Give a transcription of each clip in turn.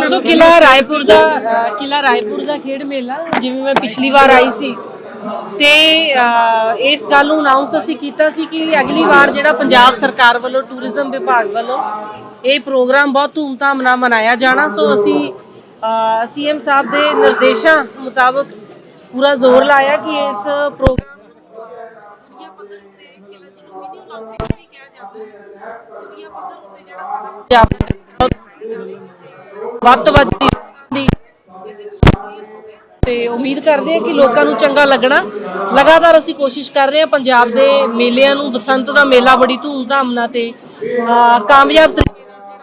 ਸੋ ਕਿਲਾ ਰਾਏਪੁਰ ਦਾ ਕਿਲਾ ਰਾਏਪੁਰ ਦਾ ਖੇਡ ਮੇਲਾ ਜਿਵੇਂ ਮੈਂ ਪਿਛਲੀ ਵਾਰ ਆਈ ਸੀ। ਤੇ ਇਸ ਗੱਲ ਨੂੰ ਅਨਾਉਂਸ ਅਸੀਂ ਕੀਤਾ ਸੀ ਕਿ ਅਗਲੀ ਵਾਰ ਜਿਹੜਾ ਪੰਜਾਬ ਸਰਕਾਰ ਵੱਲੋਂ ਟੂਰਿਜ਼ਮ ਵਿਭਾਗ ਵੱਲੋਂ ਇਹ ਪ੍ਰੋਗਰਾਮ ਬਹੁਤ ਧੂਮਧਾਮ ਨਾਲ ਮਨਾਇਆ ਜਾਣਾ ਸੋ ਅਸੀਂ ਸੀਐਮ ਸਾਹਿਬ ਦੇ ਨਿਰਦੇਸ਼ਾਂ ਮੁਤਾਬਕ ਪੂਰਾ ਜ਼ੋਰ ਲਾਇਆ ਕਿ ਇਸ ਪ੍ਰੋਗਰਾਮ ਪੰਜਾਬ ਵੱਧ ਤੋਂ ਵੱਧ ਦੀ ਤੇ ਉਮੀਦ ਕਰਦੇ ਹਾਂ ਕਿ ਲੋਕਾਂ ਨੂੰ ਚੰਗਾ ਲੱਗਣਾ। ਲਗਾਤਾਰ ਅਸੀਂ ਕੋਸ਼ਿਸ਼ ਕਰ ਰਹੇ ਹਾਂ ਪੰਜਾਬ ਦੇ ਮੇਲਿਆਂ ਨੂੰ ਬਸੰਤ ਦਾ ਮੇਲਾ ਬੜੀ ਧੂਮਧਾਮ ਨਾਲ ਤੇ ਅਹ, ਕਾਮਯਾਬ ਤਰੀਕੇ ਨਾਲ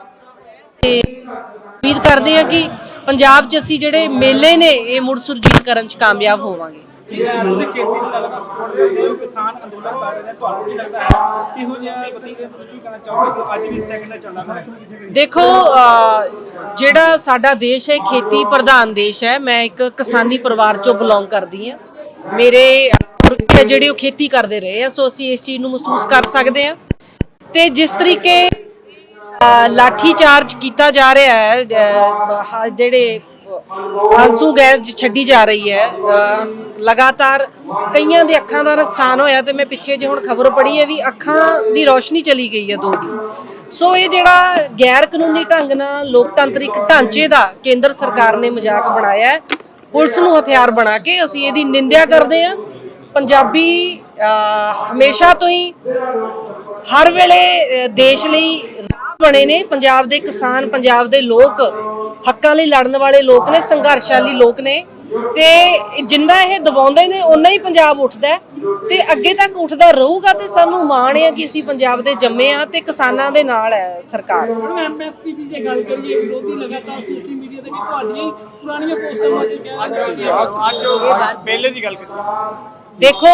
ਤੇ ਉਮੀਦ ਕਰਦੇ ਹਾਂ ਕਿ ਪੰਜਾਬ 'ਚ ਅਸੀਂ ਜਿਹੜੇ ਮੇਲੇ ਨੇ ਇਹ ਮੁੜ ਸੁਰਜੀਤ ਕਰਨ 'ਚ ਕਾਮਯਾਬ ਹੋਵਾਂਗੇ। ਤੁਸੀਂ ਖੇਤੀ ਨੂੰ ਲੱਗਦਾ ਸਪੋਰਟ ਕਰਦੇ ਹੋ ਕਿਸਾਨ ਅੰਦੋਲਨ ਕਰ ਰਹੇ ਨੇ ਤੁਹਾਨੂੰ ਕੀ ਲੱਗਦਾ ਹੈ? ਕਿਹੋ ਜਿਹਾ ਬਤੀਤ ਤੁਸੀਂ ਕੀ ਕਹਿਣਾ ਚਾਹੋਗੇ? ਕਿ ਅੱਜ ਵੀ ਸੈਕਿੰਡ ਚੱਲਦਾ ਹੈ। ਦੇਖੋ ਜਿਹੜਾ ਸਾਡਾ ਦੇਸ਼ ਹੈ ਖੇਤੀ ਪ੍ਰਧਾਨ ਦੇਸ਼ ਹੈ ਮੈਂ ਇੱਕ ਕਿਸਾਨੀ ਪਰਿਵਾਰ ਚੋਂ ਬਿਲੋਂਗ ਕਰਦੀ ਹਾਂ। ਮੇਰੇ ਪੁਰਖ ਜਿਹੜੇ ਉਹ ਖੇਤੀ ਕਰਦੇ ਰਹੇ ਆ ਸੋ ਅਸੀਂ ਇਸ ਚੀਜ਼ ਨੂੰ ਮਹਿਸੂਸ ਕਰ ਸਕਦੇ ਹਾਂ। ਤੇ ਜਿਸ ਤਰੀਕੇ ਅਹ, ਲਾਠੀ ਚਾਰਜ ਕੀਤਾ ਜਾ ਰਿਹਾ ਹੈ ਜਿਹੜੇ ਆਂਸੂ ਗੈਸ ਛੱਡੀ ਜਾ ਰਹੀ ਹੈ। ਲਗਾਤਾਰ ਕਈਆਂ ਦੇ ਅੱਖਾਂ ਦਾ ਨੁਕਸਾਨ ਹੋਇਆ ਤੇ ਮੈਂ ਪਿੱਛੇ ਜੇ ਹੁਣ ਖਬਰ ਪੜ੍ਹੀ ਹੈ ਵੀ ਅੱਖਾਂ ਦੀ ਰੋਸ਼ਨੀ ਚਲੀ ਗਈ ਹੈ ਦੋ ਦੀ ਸੋ ਇਹ ਜਿਹੜਾ ਗੈਰ ਕਾਨੂੰਨੀ ਢੰਗ ਨਾਲ ਲੋਕਤੰਤਰਿਕ ਢਾਂਚੇ ਦਾ ਕੇਂਦਰ ਸਰਕਾਰ ਨੇ ਮਜ਼ਾਕ ਬਣਾਇਆ ਹੈ ਪੁਲਿਸ ਨੂੰ ਹਥਿਆਰ ਬਣਾ ਕੇ ਅਸੀਂ ਇਹਦੀ ਨਿੰਦਿਆ ਕਰਦੇ ਹਾਂ। ਪੰਜਾਬੀ ਅਹ, ਹਮੇਸ਼ਾ ਤੋਂ ਹੀ ਹਰ ਵੇਲੇ ਦੇਸ਼ ਲਈ ਬਣੇ ਨੇ। ਪੰਜਾਬ ਦੇ ਕਿਸਾਨ ਪੰਜਾਬ ਦੇ ਲੋਕ ਹੱਕਾਂ ਲਈ ਲੜਨ ਵਾਲੇ ਲੋਕ ਨੇ ਸੰਘਰਸ਼ਾਲੀ ਲੋਕ ਨੇ। ਤੇ ਜਿੰਨਾ ਇਹ ਦਬਾਉਂਦੇ ਨੇ ਉਨਾ ਹੀ ਪੰਜਾਬ ਉੱਠਦਾ ਤੇ ਅੱਗੇ ਤੱਕ ਉੱਠਦਾ ਰਹੂਗਾ ਤੇ ਸਾਨੂੰ ਮਾਣ ਹੈ ਕਿ ਅਸੀਂ ਪੰਜਾਬ ਦੇ ਜੰਮੇ ਆ ਤੇ ਕਿਸਾਨਾਂ ਦੇ ਨਾਲ ਹੈ ਸਰਕਾਰ। ਹੁਣ ਐਮਐਸਪੀ ਦੀ ਜੇ ਗੱਲ ਕਰੀਏ ਵਿਰੋਧੀ ਲਗਾਤਾਰ ਸੋਸ਼ਲ ਮੀਡੀਆ ਤੇ ਕਿ ਤੁਹਾਡੀਆਂ ਹੀ ਪੁਰਾਣੀਆਂ ਪੋਸਟਾਂ ਲਾ ਕੇ ਕਹਿ ਰਹੇ ਸੀ ਅੱਜ ਮੇਲੇ ਦੀ ਗੱਲ ਕਰੀਏ। ਦੇਖੋ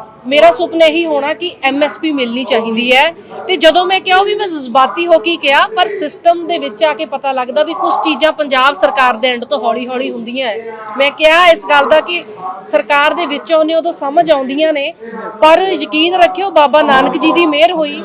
ਮੇਰਾ ਸੁਪਨਾ ਇਹੀ ਹੋਣਾ ਕਿ ਐਮਐਸਪੀ ਮਿਲਣੀ ਚਾਹੀਦੀ ਹੈ। ਤੇ ਜਦੋਂ ਮੈਂ ਕਿਹਾ ਉਹ ਵੀ ਮੈਂ ਜਜ਼ਬਾਤੀ ਹੋ ਕੇ ਕਿਹਾ, ਪਰ ਸਿਸਟਮ ਦੇ ਵਿੱਚ ਆ ਕੇ ਪਤਾ ਲੱਗਦਾ ਵੀ ਕੁਝ ਚੀਜ਼ਾਂ ਪੰਜਾਬ ਸਰਕਾਰ ਦੇ ਐਂਡ ਤੋਂ ਹੌਲੀ-ਹੌਲੀ ਹੁੰਦੀਆਂ ਹੈ। ਮੈਂ ਕਿਹਾ ਇਸ ਗੱਲ ਦਾ ਕਿ ਸਰਕਾਰ ਦੇ ਵਿੱਚੋਂ ਆਉਂਦੇ ਉਦੋਂ ਸਮਝ ਆਉਂਦੀਆਂ ਨੇ, ਪਰ ਯਕੀਨ ਰੱਖਿਓ ਬਾਬਾ ਨਾਨਕ ਜੀ ਦੀ ਮਿਹਰ ਹੋਈ।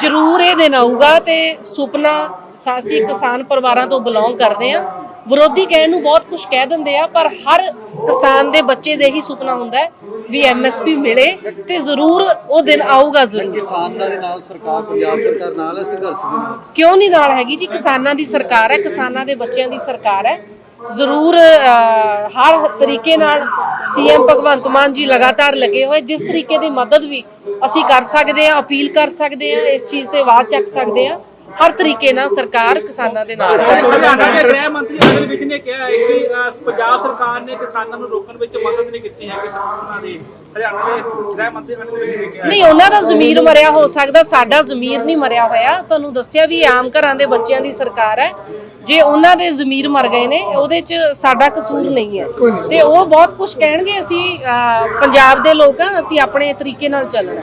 ਜ਼ਰੂਰ ਇਹ ਦਿਨ ਆਊਗਾ ਤੇ ਸੁਪਨਾ, ਸਾਸੀ ਕਿਸਾਨ ਪਰਿਵਾਰਾਂ ਤੋਂ ਬਿਲੋਂਗ ਕਰਦੇ ਆ। ਵਿਰੋਧੀ ਕਹਿਣ ਨੂੰ ਬਹੁਤ ਕੁਝ ਕਹਿ ਦਿੰਦੇ ਆ ਪਰ ਹਰ ਕਿਸਾਨ ਦੇ ਬੱਚੇ ਦੇ ਹੀ ਸੁਪਨਾ ਹੁੰਦਾ ਹੈ ਵੀ ਐਮਐਸਪੀ ਮਿਲੇ ਤੇ ਜ਼ਰੂਰ ਉਹ ਦਿਨ ਆਊਗਾ ਜ਼ਰੂਰ। ਕਿਸਾਨਾਂ ਦੇ ਨਾਲ ਸਰਕਾਰ ਪੰਜਾਬ ਸਰਕਾਰ ਨਾਲ ਸੰਘਰਸ਼ ਦੇ ਕਿਉਂ ਨਹੀਂ ਨਾਲ ਹੈਗੀ ਜੀ? ਕਿਸਾਨਾਂ ਦੀ ਸਰਕਾਰ ਹੈ ਕਿਸਾਨਾਂ ਦੇ ਬੱਚਿਆਂ ਦੀ ਸਰਕਾਰ ਹੈ। ਜ਼ਰੂਰ ਹਰ ਤਰੀਕੇ ਨਾਲ ਸੀਐਮ ਭਗਵੰਤ ਮਾਨ ਜੀ ਲਗਾਤਾਰ ਲੱਗੇ ਹੋਏ ਜਿਸ ਤਰੀਕੇ ਦੀ ਮਦਦ ਵੀ ਅਸੀਂ ਕਰ ਸਕਦੇ ਹਾਂ ਅਪੀਲ ਕਰ ਸਕਦੇ ਹਾਂ ਇਸ ਚੀਜ਼ ਤੇ ਆਵਾਜ਼ ਚੱਕ ਸਕਦੇ ਹਾਂ। ਹਰ ਤਰੀਕੇ ਨਾਲ ਸਰਕਾਰ ਕਿਸਾਨਾਂ ਦੇ ਨਾਲ। ਹੈ ਹਰਿਆਣਾ ਦੇ ਗ੍ਰਹਿ ਮੰਤਰੀ ਅਨਿਲ ਵਿਜ ਨੇ ਕਿਹਾ ਹੈ ਕਿ ਅਹ, ਪੰਜਾਬ ਸਰਕਾਰ ਨੇ ਕਿਸਾਨਾਂ ਨੂੰ ਰੋਕਣ ਵਿੱਚ ਮਦਦ ਨਹੀਂ ਕੀਤੀ ਹੈ ਕਿਸਾਨਾਂ ਦੀ ਹਰਿਆਣਾ ਦੇ ਗ੍ਰਹਿ ਮੰਤਰੀ ਅਨਿਲ ਵਿਜ ਨੇ ਕਿਹਾ ਹੈ। ਨਹੀਂ ਉਹਨਾਂ ਦਾ ਜ਼ਮੀਰ ਮਰਿਆ ਹੋ ਸਕਦਾ ਸਾਡਾ ਜ਼ਮੀਰ ਨਹੀਂ ਮਰਿਆ ਹੋਇਆ। ਤੁਹਾਨੂੰ ਦੱਸਿਆ ਵੀ ਇਹ ਆਮ ਘਰਾਂ ਦੇ ਬੱਚਿਆਂ ਦੀ ਸਰਕਾਰ ਹੈ। ਜੇ ਉਹਨਾਂ ਦੇ ਜ਼ਮੀਰ ਮਰ ਗਏ ਨੇ ਉਹਦੇ 'ਚ ਸਾਡਾ ਕਸੂਰ ਨਹੀਂ ਹੈ। ਤੇ ਉਹ ਬਹੁਤ ਕੁਝ ਕਹਿਣਗੇ ਅਸੀਂ ਅਹ, ਪੰਜਾਬ ਦੇ ਲੋਕ ਅਸੀਂ ਆਪਣੇ ਤਰੀਕੇ ਨਾਲ ਚੱਲਣਾ।